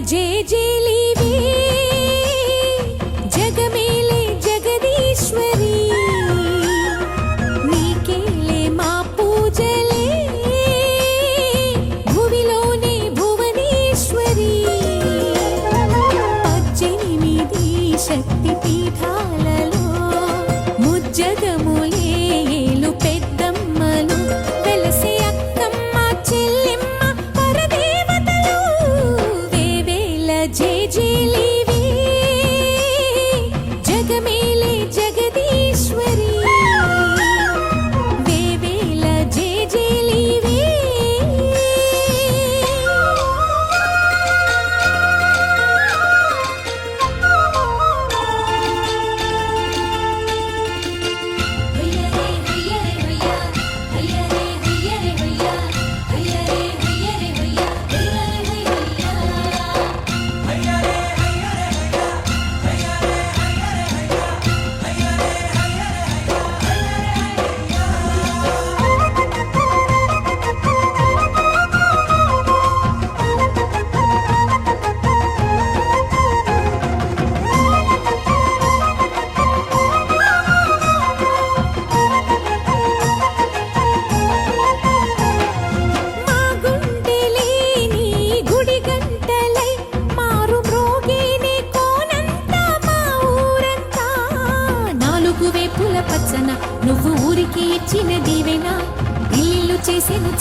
జే జేలీవే జగమేలే జగదీశ్వరి. నీకేలే మా పూజలే. భువిలోనే భువనేశ్వరి. పద్దెనిమిది శక్తి పీఠాలలో ముజ్జగ J.G. Lee.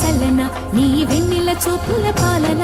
చల్లన నీ వెన్నెల చూపుల పాలన.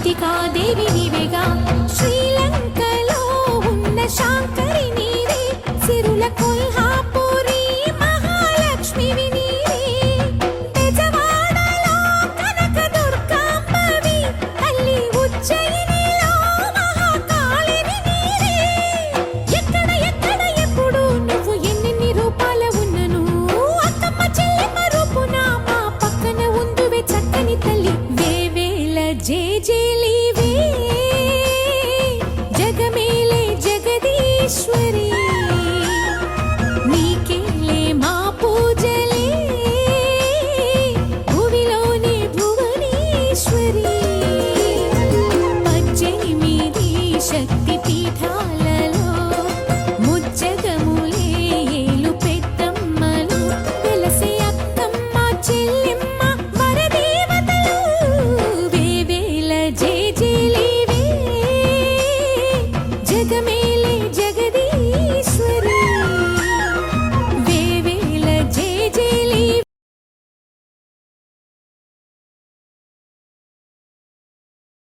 జ్యోతికాదేవి నివేగా. శ్రీలంకలో ఉన్న శాంకరి